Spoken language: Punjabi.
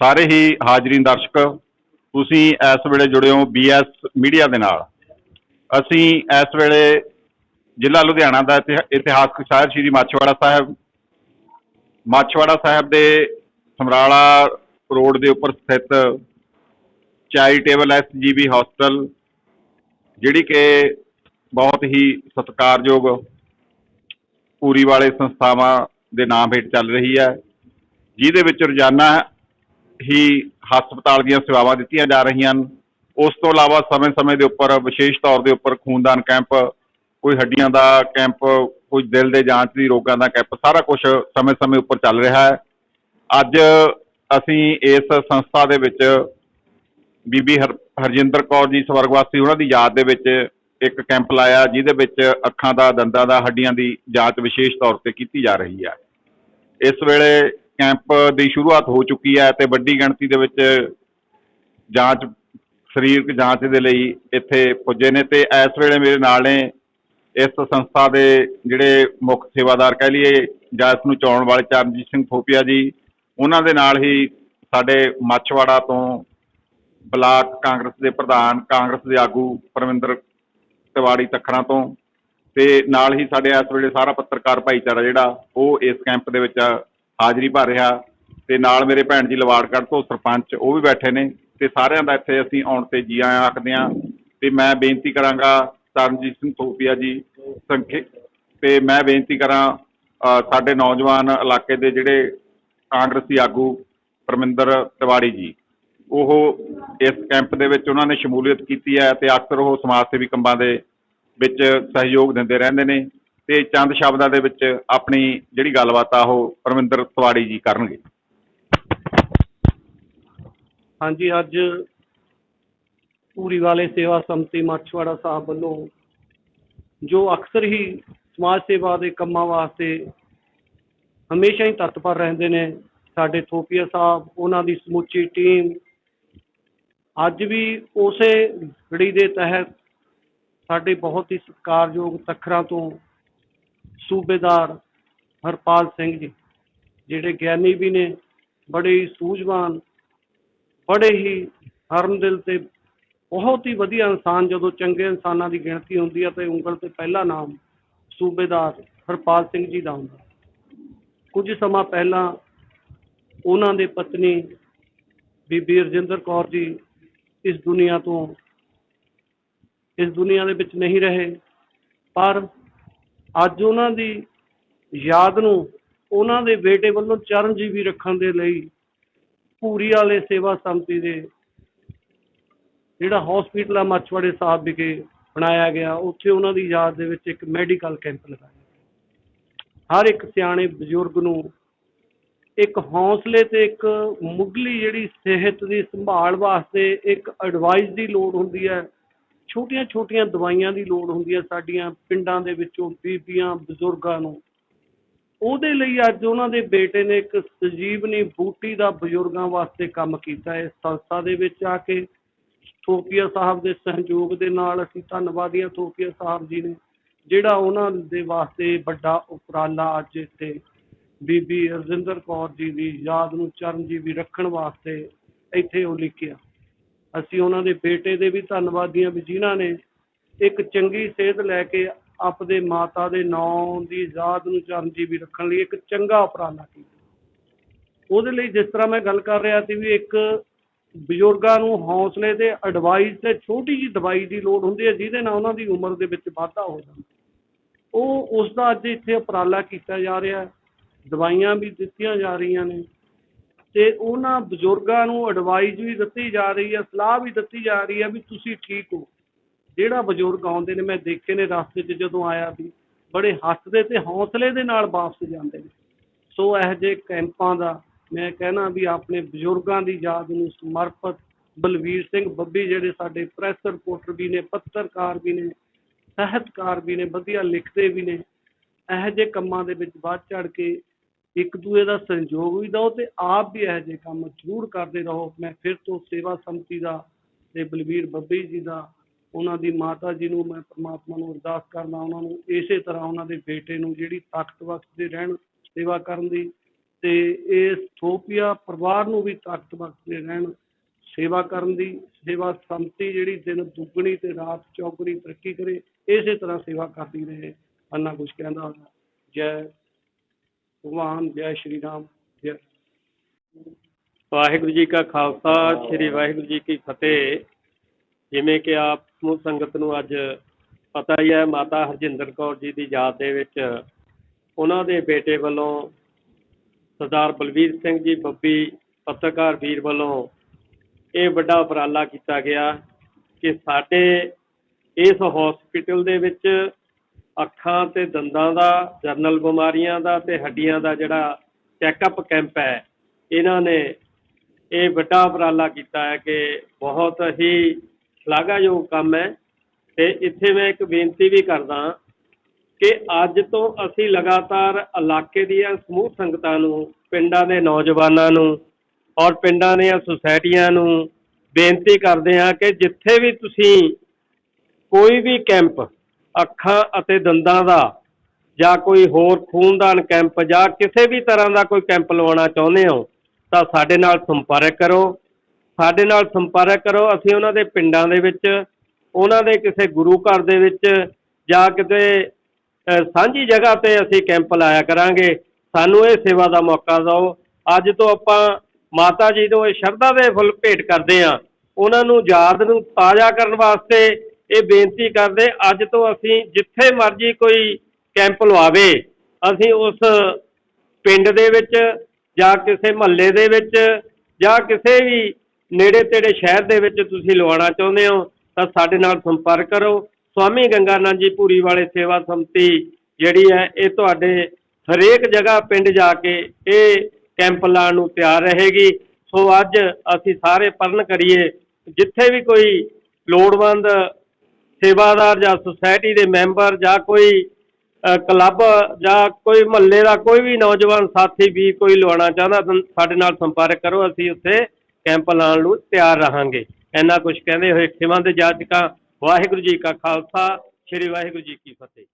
ਸਾਰੇ ਹੀ ਹਾਜ਼ਰੀਨ ਦਰਸ਼ਕ, ਤੁਸੀਂ ਇਸ ਵੇਲੇ ਜੁੜੇ ਹੋ ਬੀਐਸ ਮੀਡੀਆ ਦੇ ਨਾਲ। ਅਸੀਂ ਇਸ ਵੇਲੇ ਜ਼ਿਲ੍ਹਾ ਲੁਧਿਆਣਾ ਦਾ ਇਤਿਹਾ- ਇਤਿਹਾਸਕ ਸ਼ਹਿਰ ਸ਼੍ਰੀ ਮਾਛਵਾੜਾ ਸਾਹਿਬ ਮਾਛਵਾੜਾ ਸਾਹਿਬ ਦੇ ਸਮਰਾਲਾ ਰੋਡ ਦੇ ਉੱਪਰ ਸਥਿਤ ਚੈਰੀਟੇਬਲ ਐਸਜੀਬੀ ਹਸਪਤਾਲ ਜਿਹੜੀ ਕਿ ਬਹੁਤ ਹੀ ਸਤਿਕਾਰਯੋਗ ਪੂਰੀ ਵਾਲੇ ਸੰਸਥਾਵਾਂ ਦੇ ਨਾਮ ਹੇਠ ਚੱਲ ਰਹੀ ਹੈ। ਜਿਹਦੇ ਵਿੱਚ ਰੋਜ਼ਾਨਾ ਹੀ ਹਸਪਤਾਲ ਦੀਆਂ ਸੇਵਾਵਾਂ ਦਿੱਤੀਆਂ ਜਾ ਰਹੀਆਂ ਹਨ। ਉਸ ਤੋਂ ਇਲਾਵਾ ਸਮੇਂ-ਸਮੇਂ ਦੇ ਉੱਪਰ, ਵਿਸ਼ੇਸ਼ ਤੌਰ ਦੇ ਉੱਪਰ ਖੂਨਦਾਨ ਕੈਂਪ, ਕੋਈ ਹੱਡੀਆਂ ਦਾ ਕੈਂਪ, ਕੋਈ ਦਿਲ ਦੇ ਜਾਂਚ ਦੀ, ਰੋਗਾਂ ਦਾ ਕੈਂਪ, ਸਾਰਾ ਕੁਝ ਸਮੇਂ-ਸਮੇਂ ਉੱਪਰ ਚੱਲ ਰਿਹਾ ਹੈ। ਅੱਜ ਅਸੀਂ ਇਸ ਸੰਸਥਾ ਦੇ ਵਿੱਚ ਬੀਬੀ ਹਰ, ਹਰਜਿੰਦਰ ਕੌਰ ਜੀ ਸਵਰਗਵਾਸੀ, ਉਹਨਾਂ ਦੀ ਯਾਦ ਦੇ ਵਿੱਚ ਇੱਕ ਕੈਂਪ ਲਾਇਆ, ਜਿਹਦੇ ਵਿੱਚ ਅੱਖਾਂ ਦਾ, ਦੰਦਾਂ ਦਾ, ਹੱਡੀਆਂ ਦੀ ਜਾਂਚ ਵਿਸ਼ੇਸ਼ ਤੌਰ ਤੇ ਕੀਤੀ ਜਾ ਰਹੀ ਹੈ। ਇਸ ਵੇਲੇ ਕੈਂਪ ਦੀ ਸ਼ੁਰੂਆਤ ਹੋ ਚੁੱਕੀ ਹੈ ਤੇ ਵੱਡੀ ਗਿਣਤੀ ਦੇ ਵਿੱਚ ਜਾਂਚ, ਸਰੀਰਕ ਜਾਂਚ ਦੇ ਲਈ ਇੱਥੇ ਪੁੱਜੇ ਨੇ ਤੇ ਇਸ ਵੇਲੇ ਮੇਰੇ ਨਾਲ ਨੇ ਇਸ ਸੰਸਥਾ ਦੇ ਜਿਹੜੇ ਮੁੱਖ ਸੇਵਾਦਾਰ ਕਹਿ ਲਈਏ ਜਾਂ ਇਸ ਨੂੰ ਚਲਾਉਣ ਵਾਲੇ ਚਰਨਜੀਤ ਸਿੰਘ ਥੋਪੀਆ ਜੀ, ਉਹਨਾਂ ਦੇ ਨਾਲ ਹੀ ਸਾਡੇ ਮੱਛਵਾੜਾ ਤੋਂ ਬਲਾਕ ਕਾਂਗਰਸ ਦੇ ਪ੍ਰਧਾਨ, ਕਾਂਗਰਸ ਦੇ ਆਗੂ ਪਰਮਿੰਦਰ ਤਿਵਾੜੀ ਤਖਰਾਂ ਤੋਂ ਤੇ ਨਾਲ ਹੀ ਸਾਡੇ ਇਸ ਵੇਲੇ ਸਾਰਾ ਪੱਤਰਕਾਰ ਭਾਈਚਾਰਾ ਜਿਹੜਾ ਉਹ ਇਸ ਕੈਂਪ ਦੇ ਵਿੱਚ ਹਾਜ਼ਰੀ ਭਰ ਰਿਹਾ ਤੇ ਨਾਲ ਮੇਰੇ ਭੈਣ ਜੀ ਲਵਾੜਗੜ੍ਹ ਤੋਂ ਸਰਪੰਚ ਉਹ ਵੀ ਬੈਠੇ ਨੇ ਤੇ ਸਾਰਿਆਂ ਦਾ ਇੱਥੇ ਅਸੀਂ ਆਉਣ ਤੇ ਜੀ ਆਇਆਂ ਆਖਦੇ ਹਾਂ ਤੇ ਮੈਂ ਬੇਨਤੀ ਕਰਾਂਗਾ ਤਰਨਜੀਤ ਸਿੰਘ ਥੋਪੀਆ ਜੀ ਸੰਖੇ ਤੇ ਮੈਂ ਬੇਨਤੀ ਕਰਾਂ ਸਾਡੇ ਨੌਜਵਾਨ ਇਲਾਕੇ ਦੇ ਜਿਹੜੇ ਕਾਂਗਰਸੀ ਆਗੂ ਪਰਮਿੰਦਰ ਤਿਵਾੜੀ ਜੀ, ਉਹ ਇਸ ਕੈਂਪ ਦੇ ਵਿੱਚ ਉਹਨਾਂ ਨੇ ਸ਼ਮੂਲੀਅਤ ਕੀਤੀ ਹੈ ਤੇ ਅਕਸਰ ਉਹ ਸਮਾਜ ਸੇਵੀ ਕੰਮਾਂ ਦੇ ਵਿੱਚ ਸਹਿਯੋਗ ਦਿੰਦੇ ਰਹਿੰਦੇ ਨੇ। ਤੇ ਚੰਦ ਸ਼ਬਦਾਂ ਦੇ ਵਿੱਚ ਆਪਣੀ ਜਿਹੜੀ ਗੱਲਬਾਤ ਆ ਉਹ ਪਰਮਿੰਦਰ ਤਿਵਾੜੀ ਜੀ ਕਰਨਗੇ। ਹਾਂਜੀ, ਅੱਜ ਪੂਰੀ ਵਾਲੇ ਸੇਵਾ ਸੰਮਤੀ ਮਾਛਵਾੜਾ ਸਾਹਿਬ ਵੱਲੋਂ ਜੋ ਅਕਸਰ ਹੀ ਸਮਾਜ ਸੇਵਾ ਦੇ ਕੰਮਾਂ ਵਾਸਤੇ ਹਮੇਸ਼ਾ ਹੀ ਤਤਪਰ ਰਹਿੰਦੇ ਨੇ, ਸਾਡੇ ਥੋਪੀਆ ਸਾਹਿਬ, ਉਹਨਾਂ ਦੀ ਸਮੁੱਚੀ ਟੀਮ, ਅੱਜ ਵੀ ਉਸੇ ਲੜੀ ਦੇ ਤਹਿਤ ਸਾਡੇ ਬਹੁਤ ਹੀ ਸਤਿਕਾਰਯੋਗ ਤਖਰਾਂ ਤੋਂ ਸੂਬੇਦਾਰ ਹਰਪਾਲ ਸਿੰਘ ਜੀ, ਜਿਹੜੇ ਗਿਆਨੀ ਵੀ ਨੇ, ਬੜੇ ਹੀ ਸੂਝਵਾਨ, ਬੜੇ ਹੀ ਹਰਮਦਿਲ ਤੇ ਬਹੁਤ ਹੀ ਵਧੀਆ ਇਨਸਾਨ, ਜਦੋਂ ਚੰਗੇ ਇਨਸਾਨਾਂ ਦੀ ਗਿਣਤੀ ਹੁੰਦੀ ਹੈ ਤੇ ਉਂਗਲ ਤੇ ਪਹਿਲਾ ਨਾਮ ਸੂਬੇਦਾਰ ਹਰਪਾਲ ਸਿੰਘ ਜੀ ਦਾ ਹੁੰਦਾ। ਕੁਝ ਸਮਾਂ ਪਹਿਲਾਂ ਉਹਨਾਂ ਦੇ ਪਤਨੀ ਬੀਬੀ ਰਜਿੰਦਰ ਕੌਰ ਜੀ ਇਸ ਦੁਨੀਆ ਤੋਂ, ਇਸ ਦੁਨੀਆ ਦੇ ਵਿੱਚ ਨਹੀਂ ਰਹੇ, ਪਰ ਅੱਜ ਉਹਨਾਂ ਦੀ ਯਾਦ ਨੂੰ ਉਹਨਾਂ ਦੇ ਬੇਟੇ ਵੱਲੋਂ ਚਰਨਜੀਵੀ ਰੱਖਣ ਦੇ ਲਈ ਪੂਰੀ ਵਾਲੇ ਸੇਵਾ ਸੰਮਤੀ ਦੇ ਜਿਹੜਾ ਹਸਪੀਟਲ ਆ ਮੱਛਵਾੜੇ ਸਾਹਿਬ ਵਿਖੇ ਬਣਾਇਆ ਗਿਆ, ਉੱਥੇ ਉਹਨਾਂ ਦੀ ਯਾਦ ਦੇ ਵਿੱਚ ਇੱਕ ਮੈਡੀਕਲ ਕੈਂਪ ਲਗਾਇਆ ਹਰ ਇੱਕ ਸਿਆਣੇ ਬਜ਼ੁਰਗ ਨੂੰ ਇੱਕ ਹੌਸਲੇ ਤੇ ਇੱਕ ਮੁੱਢਲੀ ਜਿਹੜੀ ਸਿਹਤ ਦੀ ਸੰਭਾਲ ਵਾਸਤੇ ਇੱਕ ਐਡਵਾਈਸ ਦੀ ਲੋੜ ਹੁੰਦੀ ਹੈ ਛੋਟੀਆਂ ਛੋਟੀਆਂ ਦਵਾਈਆਂ ਦੀ ਲੋੜ ਹੁੰਦੀ ਹੈ ਸਾਡੀਆਂ ਪਿੰਡਾਂ ਦੇ ਵਿੱਚੋਂ ਬੀਬੀਆਂ, ਬਜ਼ੁਰਗਾਂ ਨੂੰ। ਉਹਦੇ ਲਈ ਅੱਜ ਉਹਨਾਂ ਦੇ ਬੇਟੇ ਨੇ ਇੱਕ ਸਜੀਵਨੀ ਬੂਟੀ ਦਾ ਬਜ਼ੁਰਗਾਂ ਵਾਸਤੇ ਕੰਮ ਕੀਤਾ ਹੈ। ਇਸ ਸੰਸਥਾ ਦੇ ਵਿੱਚ ਆ ਕੇ ਥੋਪੀਆ ਸਾਹਿਬ ਦੇ ਸਹਿਯੋਗ ਦੇ ਨਾਲ ਅਸੀਂ ਧੰਨਵਾਦੀ ਹਾਂ ਥੋਪੀਆ ਸਾਹਿਬ ਜੀ ਨੇ, ਜਿਹੜਾ ਉਹਨਾਂ ਦੇ ਵਾਸਤੇ ਵੱਡਾ ਉਪਰਾਲਾ ਅੱਜ ਇੱਥੇ ਬੀਬੀ ਰਜਿੰਦਰ ਕੌਰ ਜੀ ਦੀ ਯਾਦ ਨੂੰ ਚਰਨਜੀਵੀ ਰੱਖਣ ਵਾਸਤੇ ਇੱਥੇ ਉਹ ਲਿਖਿਆ। ਅਸੀਂ ਉਹਨਾਂ ਦੇ ਬੇਟੇ ਦੇ ਵੀ ਧੰਨਵਾਦੀ ਹਾਂ ਵੀ ਜਿਨ੍ਹਾਂ ਨੇ ਇੱਕ ਚੰਗੀ ਸੇਧ ਲੈ ਕੇ ਆਪਦੇ ਮਾਤਾ ਦੇ ਨਾਂ ਦੀ ਯਾਦ ਨੂੰ ਚਰਨਜੀਵੀ ਰੱਖਣ ਲਈ ਇੱਕ ਚੰਗਾ ਉਪਰਾਲਾ ਕੀਤਾ। ਉਹਦੇ ਲਈ ਜਿਸ ਤਰ੍ਹਾਂ ਮੈਂ ਗੱਲ ਕਰ ਰਿਹਾ ਸੀ ਵੀ ਇੱਕ ਬਜ਼ੁਰਗਾਂ ਨੂੰ ਹੌਸਲੇ ਤੇ ਐਡਵਾਈਸ ਤੇ ਛੋਟੀ ਜੀ ਦਵਾਈ ਦੀ ਲੋੜ ਹੁੰਦੀ ਹੈ, ਜਿਹਦੇ ਨਾਲ ਉਹਨਾਂ ਦੀ ਉਮਰ ਦੇ ਵਿੱਚ ਵਾਧਾ ਹੋ ਜਾਂਦਾ। ਉਹ ਉਸ ਦਾ ਅੱਜ ਇੱਥੇ ਉਪਰਾਲਾ ਕੀਤਾ ਜਾ ਰਿਹਾ ਦਵਾਈਆਂ ਵੀ ਦਿੱਤੀਆਂ ਜਾ ਰਹੀਆਂ ਨੇ। ਤੇ ਉਹਨਾਂ ਬਜ਼ੁਰਗਾਂ ਨੂੰ ਐਡਵਾਈਸ ਵੀ ਦਿੱਤੀ ਜਾ ਰਹੀ ਹੈ, ਸਲਾਹ ਵੀ ਦਿੱਤੀ ਜਾ ਰਹੀ ਹੈ ਵੀ ਤੁਸੀਂ ਠੀਕ ਹੋ। ਜਿਹੜਾ ਬਜ਼ੁਰਗ ਆਉਂਦੇ ਨੇ, ਮੈਂ ਦੇਖੇ ਨੇ ਰਸਤੇ 'ਚ ਜਦੋਂ ਆਇਆ ਸੀ, ਬੜੇ ਹੱਸਦੇ ਤੇ ਹੌਸਲੇ ਦੇ ਨਾਲ ਵਾਪਸ ਜਾਂਦੇ ਨੇ। ਸੋ ਇਹੋ ਜਿਹੇ ਕੈਂਪਾਂ ਦਾ ਮੈਂ ਕਹਿਣਾ ਵੀ ਆਪਣੇ ਬਜ਼ੁਰਗਾਂ ਦੀ ਯਾਦ ਨੂੰ ਸਮਰਪਿਤ ਬਲਵੀਰ ਸਿੰਘ ਬੱਬੀ ਜਿਹੜੇ ਸਾਡੇ ਪ੍ਰੈਸ ਰਿਪੋਰਟਰ ਵੀ ਨੇ, ਪੱਤਰਕਾਰ ਵੀ ਨੇ, ਸਾਹਿਤਕਾਰ ਵੀ ਨੇ, ਵਧੀਆ ਲਿਖਦੇ ਵੀ ਨੇ, ਇਹੋ ਜਿਹੇ ਕੰਮਾਂ ਦੇ ਵਿੱਚ ਵੱਧ ਚੜ ਕੇ ਇੱਕ ਦੂਏ ਦਾ ਸਹਿਯੋਗ ਵੀ ਦਿਓ ਤੇ ਆਪ ਵੀ ਇਹੋ ਜਿਹੇ ਕੰਮ ਜ਼ਰੂਰ ਕਰਦੇ ਰਹੋ। ਮੈਂ ਫਿਰ ਤੋਂ ਸੇਵਾ ਸੰਮਤੀ ਦਾ ਤੇ ਬਲਵੀਰ ਬੱਬੀ ਜੀ ਦਾ, ਉਹਨਾਂ ਦੀ ਮਾਤਾ ਜੀ ਨੂੰ ਮੈਂ ਪ੍ਰਮਾਤਮਾ ਨੂੰ ਅਰਦਾਸ ਕਰਦਾ ਉਹਨਾਂ ਨੂੰ ਇਸੇ ਤਰ੍ਹਾਂ ਉਹਨਾਂ ਦੇ ਬੇਟੇ ਨੂੰ ਜਿਹੜੀ ਤਾਕਤ ਬਖਸ਼ਦੇ ਰਹਿਣ, ਸੇਵਾ ਕਰਨ ਦੀ ਤੇ ਇਸ ਥੋਪੀਆ ਪਰਿਵਾਰ ਨੂੰ ਵੀ ਤਾਕਤ ਬਖਸ਼ਦੇ ਰਹਿਣ, ਸੇਵਾ ਕਰਨ ਦੀ, ਸੇਵਾ ਸੰਮਤੀ ਜਿਹੜੀ ਦਿਨ ਦੁੱਗਣੀ ਤੇ ਰਾਤ ਚੌਗੁਣੀ ਤਰੱਕੀ ਕਰੇ, ਇਸੇ ਤਰ੍ਹਾਂ ਸੇਵਾ ਕਰਦੀ ਰਹੇ। ਅੰਨਾ ਕੁਝ ਕਹਿੰਦਾ ਜੈ ਭਗਵਾਨ, ਜੈ ਸ਼੍ਰੀ ਰਾਮ। ਜੈ ਵਾਹਿਗੁਰੂ ਜੀ ਕਾ ਖਾਲਸਾ, ਸ੍ਰੀ ਵਾਹਿਗੁਰੂ ਜੀ ਕੀ ਫਤਿਹ। ਜਿਵੇਂ ਕਿ ਆਪ ਨੂੰ ਸੰਗਤ ਨੂੰ ਅੱਜ ਪਤਾ ਹੀ ਹੈ, ਮਾਤਾ ਹਰਜਿੰਦਰ ਕੌਰ ਜੀ ਦੀ ਯਾਦ ਦੇ ਵਿੱਚ ਉਹਨਾਂ ਦੇ ਬੇਟੇ ਵੱਲੋਂ ਸਰਦਾਰ ਬਲਵੀਰ ਸਿੰਘ ਜੀ, ਬੱਬੀ ਪੱਤਰਕਾਰ ਵੀਰ ਵੱਲੋਂ ਇਹ ਵੱਡਾ ਉਪਰਾਲਾ ਕੀਤਾ ਗਿਆ ਕਿ ਸਾਡੇ ਇਸ ਹਸਪੀਟਲ ਦੇ ਵਿੱਚ ਅੱਖਾਂ ਤੇ ਦੰਦਾਂ ਦਾ, ਜਰਨਲ ਬਿਮਾਰੀਆਂ ਦਾ ਤੇ ਹੱਡੀਆਂ ਦਾ ਜਿਹੜਾ ਚੈੱਕਅਪ ਕੈਂਪ ਹੈ, ਇਹਨਾਂ ਨੇ ਇਹ ਵੱਡਾ ਉਪਰਾਲਾ ਕੀਤਾ ਹੈ ਕਿ ਬਹੁਤ ਹੀ ਸ਼ਲਾਘਾਯੋਗ ਕੰਮ ਹੈ ਤੇ ਇੱਥੇ ਮੈਂ ਇੱਕ ਬੇਨਤੀ ਵੀ ਕਰਦਾ ਕਿ ਅੱਜ ਤੋਂ ਅਸੀਂ ਲਗਾਤਾਰ ਇਲਾਕੇ ਦੀਆਂ ਸਮੂਹ ਸੰਗਤਾਂ ਨੂੰ, ਪਿੰਡਾਂ ਦੇ ਨੌਜਵਾਨਾਂ ਨੂੰ ਔਰ ਪਿੰਡਾਂ ਦੀਆਂ ਸੁਸਾਇਟੀਆਂ ਨੂੰ ਬੇਨਤੀ ਕਰਦੇ ਹਾਂ ਕਿ ਜਿੱਥੇ ਵੀ ਤੁਸੀਂ ਕੋਈ ਵੀ ਕੈਂਪ ਅੱਖਾਂ ਅਤੇ ਦੰਦਾਂ ਦਾ ਜਾਂ ਕੋਈ ਹੋਰ ਖੂਨਦਾਨ ਕੈਂਪ ਜਾਂ ਕਿਸੇ ਵੀ ਤਰ੍ਹਾਂ ਦਾ ਕੋਈ ਕੈਂਪ ਲਵਾਉਣਾ ਚਾਹੁੰਦੇ ਹੋ, ਤਾਂ ਸਾਡੇ ਨਾਲ ਸੰਪਰਕ ਕਰੋ। ਸਾਡੇ ਨਾਲ ਸੰਪਰਕ ਕਰੋ। ਅਸੀਂ ਉਹਨਾਂ ਦੇ ਪਿੰਡਾਂ ਦੇ ਵਿੱਚ, ਉਹਨਾਂ ਦੇ ਕਿਸੇ ਗੁਰੂ ਘਰ ਦੇ ਵਿੱਚ ਜਾਂ ਕਿਤੇ ਸਾਂਝੀ ਜਗ੍ਹਾ ਤੇ ਅਸੀਂ ਕੈਂਪ ਲਾਇਆ ਕਰਾਂਗੇ। ਸਾਨੂੰ ਇਹ ਸੇਵਾ ਦਾ ਮੌਕਾ ਦਿਓ। ਅੱਜ ਤੋਂ ਆਪਾਂ ਮਾਤਾ ਜੀ ਨੂੰ ਇਹ ਸ਼ਰਧਾ ਦੇ ਫੁੱਲ ਭੇਟ ਕਰਦੇ ਹਾਂ। ਉਹਨਾਂ ਨੂੰ ਯਾਦ ਨੂੰ ਤਾਜ਼ਾ ਕਰਨ ਵਾਸਤੇ ਇਹ ਬੇਨਤੀ ਕਰਦੇ ਅੱਜ ਤੋਂ ਅਸੀਂ ਜਿੱਥੇ ਮਰਜ਼ੀ ਕੋਈ ਕੈਂਪ ਲਵਾਵੇ, ਅਸੀਂ ਉਸ ਪਿੰਡ ਦੇ ਵਿੱਚ ਜਾਂ ਕਿਸੇ ਮਹੱਲੇ ਦੇ ਵਿੱਚ ਜਾਂ ਕਿਸੇ ਵੀ ਨੇੜੇ ਤੇੜੇ ਸ਼ਹਿਰ ਦੇ ਵਿੱਚ ਤੁਸੀਂ ਲਵਾਉਣਾ ਚਾਹੁੰਦੇ ਹੋ, ਤਾਂ ਸਾਡੇ ਨਾਲ ਸੰਪਰਕ ਕਰੋ। ਸਵਾਮੀ ਗੰਗਾਨੰਦ ਜੀ ਪੂਰੀ ਵਾਲੇ ਸੇਵਾ ਸੰਮਤੀ ਜਿਹੜੀ ਹੈ, ਇਹ ਤੁਹਾਡੇ ਹਰੇਕ ਜਗ੍ਹਾ ਪਿੰਡ ਜਾ ਕੇ ਇਹ ਕੈਂਪ ਲਾਉਣ ਨੂੰ ਤਿਆਰ ਰਹੇਗੀ। ਸੋ ਅੱਜ ਅਸੀਂ ਸਾਰੇ ਪਰਨ ਕਰੀਏ, ਜਿੱਥੇ ਵੀ ਕੋਈ ਲੋੜਵੰਦ ਸੇਵਾਦਾਰ ਜਾਂ ਸੁਸਾਇਟੀ ਦੇ ਮੈਂਬਰ ਜਾਂ ਕੋਈ ਕਲੱਬ ਜਾਂ ਕੋਈ ਮਹੱਲੇ ਦਾ ਕੋਈ ਵੀ ਨੌਜਵਾਨ ਸਾਥੀ ਵੀ ਕੋਈ ਲਵਾਉਣਾ ਚਾਹੁੰਦਾ ਤਾਂ ਸਾਡੇ ਨਾਲ ਸੰਪਰਕ ਕਰੋ, ਅਸੀਂ ਉੱਥੇ ਕੈਂਪ ਲਾਉਣ ਨੂੰ ਤਿਆਰ ਰਹਾਂਗੇ। ਇੰਨਾ ਕੁਝ ਕਹਿੰਦੇ ਹੋਏ ਖਿਮਾਂ ਦੇ ਜਾਚਕਾਂ ਵਾਹਿਗੁਰੂ ਜੀ ਕਾ ਖਾਲਸਾ, ਸ੍ਰੀ ਵਾਹਿਗੁਰੂ ਜੀ ਕੀ ਫਤਿਹ।